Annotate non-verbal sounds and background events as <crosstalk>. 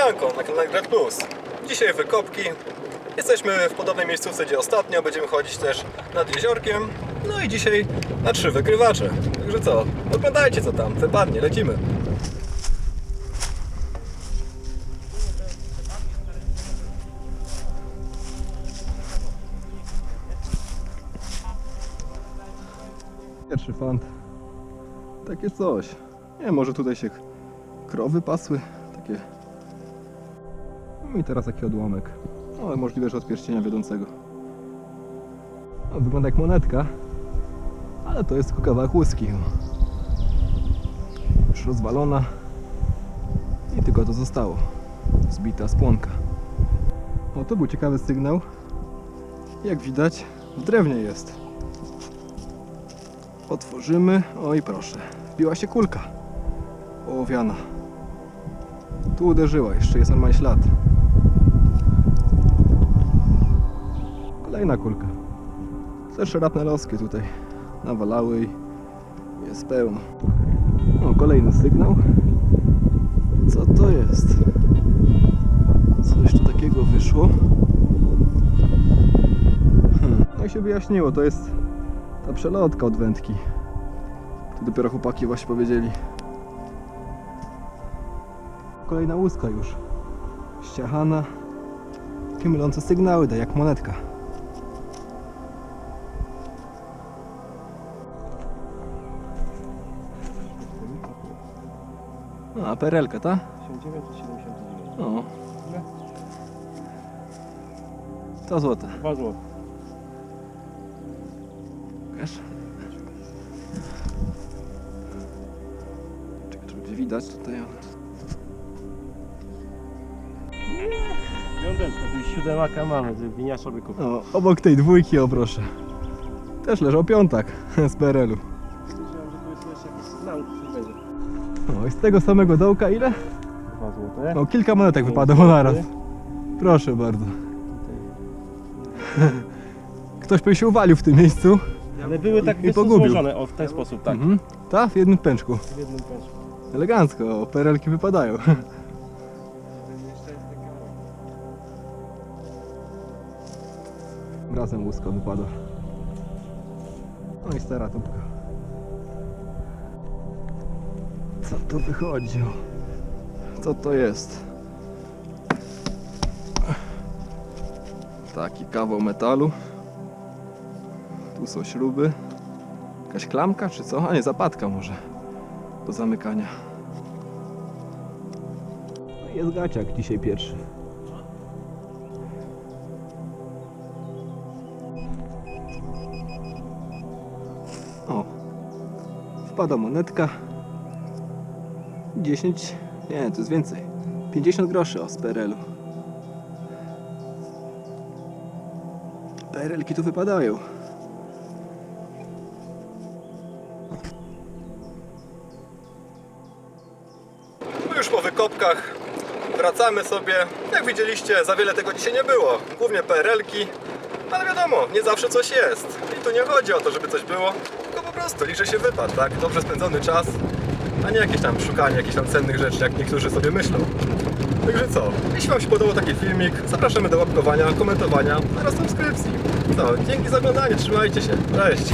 Siemanko, na kanale Grad Plus. Dzisiaj wykopki. Jesteśmy w podobnej miejscówce, gdzie ostatnio. Będziemy chodzić też nad jeziorkiem. No i dzisiaj na trzy wykrywacze. Także co, oglądajcie co tam, wypadnie, lecimy. Pierwszy fant. Takie coś. Nie może tutaj się krowy pasły. Takie. No i teraz taki odłamek. No, możliwe, że od pierścienia wiodącego. No, wygląda jak monetka. Ale to jest tylko kawałek łuski. Już rozwalona. I tylko to zostało. Zbita spłonka. O, to był ciekawy sygnał. Jak widać, w drewnie jest. Otworzymy. O i proszę. Wbiła się kulka. Ołowiana. Tu uderzyła, jeszcze jest normalny ślad. Kolejna kulka. Te szarapnelowskie tutaj nawalały i jest pełno. O, kolejny sygnał. Co to jest? Coś tu takiego wyszło. Hmm. No i się wyjaśniło, to jest ta przelotka od wędki. To dopiero chłopaki właśnie powiedzieli. Kolejna łuska już. Ściachana. Takie mylące sygnały da, jak monetka. A, perelka, ta? 1979. No. To złote. 2 zł. Wiesz? Czekaj, czy będzie widać tutaj, ale... Wiądeczka, tu już siódemaka mamy, to winiaszowy kupił. No, obok tej dwójki, o proszę. Też leżał piątak z PRL-u. No i z tego samego dołka ile? 2 złote. No, kilka monetek wypadało naraz. Proszę bardzo. Ktoś by się uwalił w tym miejscu. Ale były tak I wysoko pogubił. złożone, o w ten sposób, tak. Mhm. Ta, w jednym pęczku. W jednym pęczku. Elegancko, perelki wypadają. <laughs> Razem łuska wypada. No i stara tubka. Co tu wychodzi? Co to jest? Taki kawał metalu. Tu są śruby. Jakaś klamka czy co? A nie, zapadka może. Do zamykania. No jest gaciak dzisiaj pierwszy. O, wpada monetka. 10, nie, to jest więcej. 50 groszy o z PRL-u. PRL-ki tu wypadają. Już po wykopkach wracamy sobie. Jak widzieliście, za wiele tego dzisiaj nie było. Głównie PRL-ki, ale wiadomo, nie zawsze coś jest. I tu nie chodzi o to, żeby coś było, tylko po prostu liczy się wypad, tak? Dobrze spędzony czas, a nie jakieś tam szukanie jakichś tam cennych rzeczy, jak niektórzy sobie myślą. Także co, jeśli Wam się podobał taki filmik, zapraszamy do łapkowania, komentowania oraz subskrypcji. Co, dzięki za oglądanie, trzymajcie się, cześć!